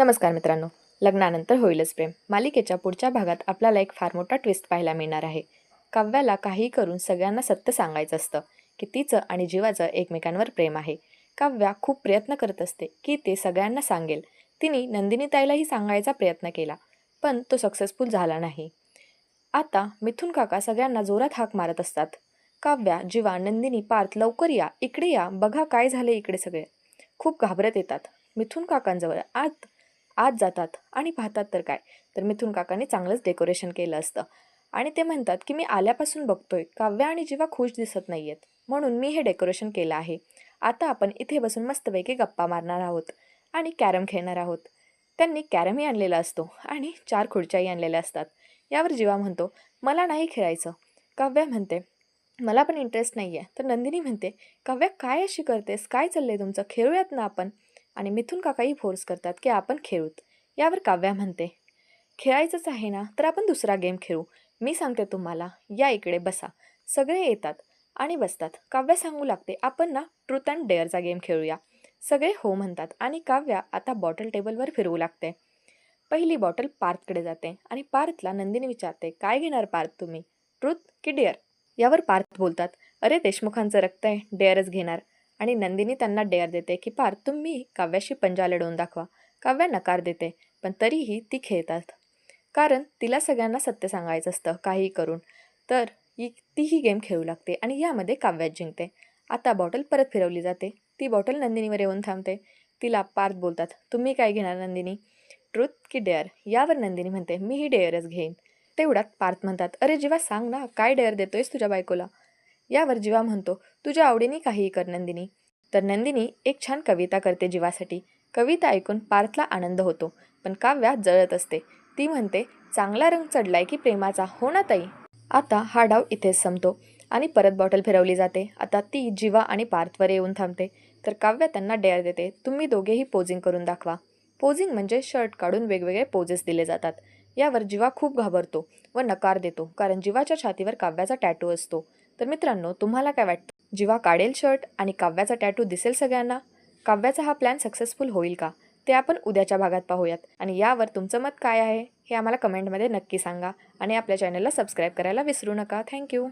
नमस्कार मित्रांनो. लग्नानंतर होईलच प्रेम. मालिकेच्या पुढच्या भागात आपल्याला एक फार मोठा ट्विस्ट पाहायला मिळणार आहे. काव्याला काहीही करून सगळ्यांना सत्य सांगायचं असतं की तिचं आणि जीवाचं एकमेकांवर प्रेम आहे. काव्या खूप प्रयत्न करत असते की ते सगळ्यांना सांगेल. तिने नंदिनीताईलाही सांगायचा प्रयत्न केला पण तो सक्सेसफुल झाला नाही. आता मिथुन काका सगळ्यांना जोरात हाक मारत असतात. काव्या जीवा नंदिनी पार्थ लवकर या इकडे या बघा काय झाले इकडे सगळे. खूप घाबरत येतात. मिथुन काकांजवळ आत आत जातात आणि पाहतात तर काय? तर मिथुन काकाने चांगलंच डेकोरेशन केलं असतं. आणि ते म्हणतात की मी आल्यापासून बघतोय काव्या आणि जीवा खुश दिसत नाही आहेत म्हणून मी हे डेकोरेशन केलं आहे. आता आपण इथे बसून मस्तपैकी गप्पा मारणार आहोत आणि कॅरम खेळणार आहोत. त्यांनी कॅरमही आणलेला असतो आणि चार खुर्च्याही आणलेल्या असतात. यावर जीवा म्हणतो मला नाही खेळायचं. काव्या म्हणते मला पण इंटरेस्ट नाही आहे तर नंदिनी म्हणते काव्या काय अशी करतेस? काय चाललंय तुमचं? खेळूयात ना आपण. आणि मिथून काकाही फोर्स करतात की आपण खेळूत. यावर काव्या म्हणते खेळायचंच आहे ना तर आपण दुसरा गेम खेळू. मी सांगते तुम्हाला या इकडे बसा. सगळे येतात आणि बसतात. काव्या सांगू लागते आपण ना ट्रूथ अँड डेअरचा गेम खेळूया. सगळे हो म्हणतात आणि काव्या आता बॉटल टेबलवर फिरवू लागते. पहिली बॉटल पार्थकडे जाते आणि पार्थला नंदिनी विचारते काय घेणार पार्थ तुम्ही? ट्रूथ की डेअर? यावर पार्थ बोलतात अरे देशमुखांचं रक्त आहे डेअरच घेणार. आणि नंदिनी त्यांना डेअर देते की पार तुम्ही काव्याशी पंजा लढवून दाखवा. काव्या नकार देते पण तरीही ती खेळतात. कारण तिला सगळ्यांना सत्य सांगायचं असतं काही करून. तर ही तीही गेम खेळू लागते आणि यामध्ये काव्यात जिंकते. आता बॉटल परत फिरवली जाते. ती बॉटल नंदिनीवर येऊन थांबते. तिला पार्थ बोलतात तुम्ही काय घेणार नंदिनी? ट्रूथ की डेअर. यावर नंदिनी म्हणते मी ही डेअरच घेईन. तेवढ्यात पार्थ म्हणतात अरे जेव्हा सांग ना काय डेअर देतोयस तुझ्या बायकोला? यावर जीवा म्हणतो. तुझ्या आवडीने काहीही कर नंदिनी. तर नंदिनी एक छान कविता करते जीवासाठी. कविता ऐकून पार्थला आनंद होतो पण काव्या जळत असते. ती म्हणते चांगला रंग चढलाय की प्रेमाचा. हो ना ताई? आता हा डाव इथेच संपतो आणि परत बॉटल फिरवली जाते. आता ती जीवा आणि पार्थवर येऊन थांबते. तर काव्या त्यांना डेअर देते तुम्ही दोघेही पोजिंग करून दाखवा. पोजिंग म्हणजे शर्ट काढून वेगवेगळे पोजेस दिले जातात. यावर जीवा खूप घाबरतो व नकार देतो कारण जीवाच्या छातीवर काव्याचा टॅटू असतो. तर मित्रांनो तुम्हाला काय वाटतं? जीवा काढेल शर्ट आणि काव्याचा टॅटू दिसेल सगळ्यांना काव्याचा हा प्लॅन सक्सेसफुल होईल का? ते आपण उद्याच्या भागात पाहूयात. आणि यावर तुमचं मत काय आहे हे आम्हाला कमेंटमध्ये नक्की सांगा. आणि आपल्या चॅनलला सबस्क्राईब करायला विसरू नका. थँक्यू